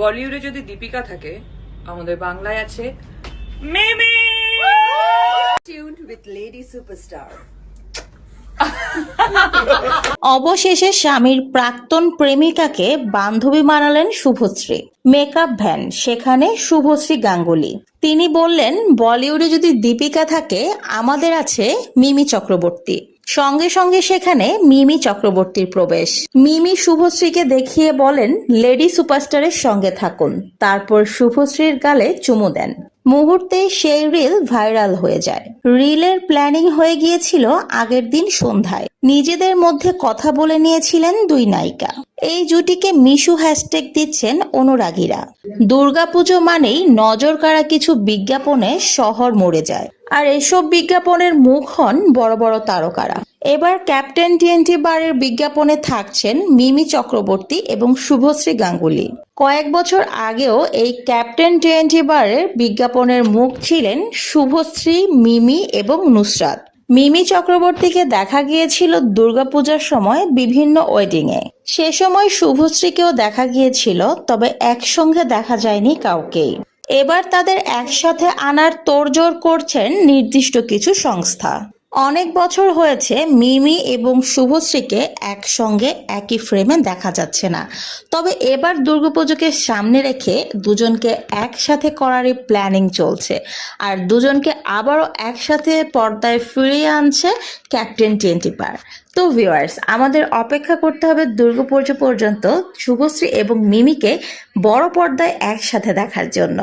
বলিউডে যদি দীপিকা থাকে আমাদের বাংলায় আছে মিমি! Tuned with Lady Superstar. অবশেষে স্বামীর প্রাক্তন প্রেমিকাকে বান্ধবী মানালেন শুভশ্রী। মেকআপ ভ্যান সেখানে শুভশ্রী গাঙ্গুলি। তিনি বললেন বলিউডে যদি দীপিকা থাকে আমাদের আছে মিমি চক্রবর্তী। সঙ্গে সঙ্গে সেখানে মিমি চক্রবর্তীর প্রবেশ। মিমি শুভশ্রীকে দেখিয়ে বলেন, লেডি সুপারস্টারের সঙ্গে থাকুন। তারপর শুভশ্রীর গালে চুমু দেন। মুহূর্তে সেই রিল ভাইরাল হয়ে যায়। রিলের প্ল্যানিং হয়ে গিয়েছিল আগের দিন সন্ধ্যায়। নিজেদের মধ্যে কথা বলে নিয়েছিলেন দুই নায়িকা। এই জুটিকে মিশু হ্যাশট্যাগ দিচ্ছেন অনুরাগীরা। দুর্গাপুজো মানেই নজর কাড়া কিছু বিজ্ঞাপনে শহর মরে যায়। আর এসব বিজ্ঞাপনের মুখ হন বড় বড় তারকারা। এবার ক্যাপ্টেন টিএনটি বারের বিজ্ঞাপনে থাকছেন মিমি চক্রবর্তী এবং শুভশ্রী গাঙ্গুলি। কয়েক বছর আগেও এই ক্যাপ্টেন টিএনটি বারের বিজ্ঞাপনের মুখ ছিলেন শুভশ্রী, মিমি এবং নুসরাত। মিমি চক্রবর্তীকে দেখা গিয়েছিল দুর্গাপূজার সময় বিভিন্ন ওয়েডিংয়ে। সে সময় শুভশ্রীকেও দেখা গিয়েছিল, তবে একসঙ্গে দেখা যায়নি কাউকেই। এবার তাদের একসাথে আনার তোড়জোড় করছেন নির্দিষ্ট কিছু সংস্থা। অনেক বছর হয়েছে মিমি এবং শুভশ্রীকে একসঙ্গে একই ফ্রেমে দেখা যাচ্ছে না। তবে এবার দুর্গাপুজোকে সামনে রেখে দুজনকে একসাথে করারই প্ল্যানিং চলছে। আর দুজনকে আবারও একসাথে পর্দায় ফিরিয়ে আনছে ক্যাপ্টেন টোয়েন্টি পার তো ভিউয়ার্স আমাদের অপেক্ষা করতে হবে দুর্গাপুজো পর্যন্ত শুভশ্রী এবং মিমিকে বড় পর্দায় একসাথে দেখার জন্য।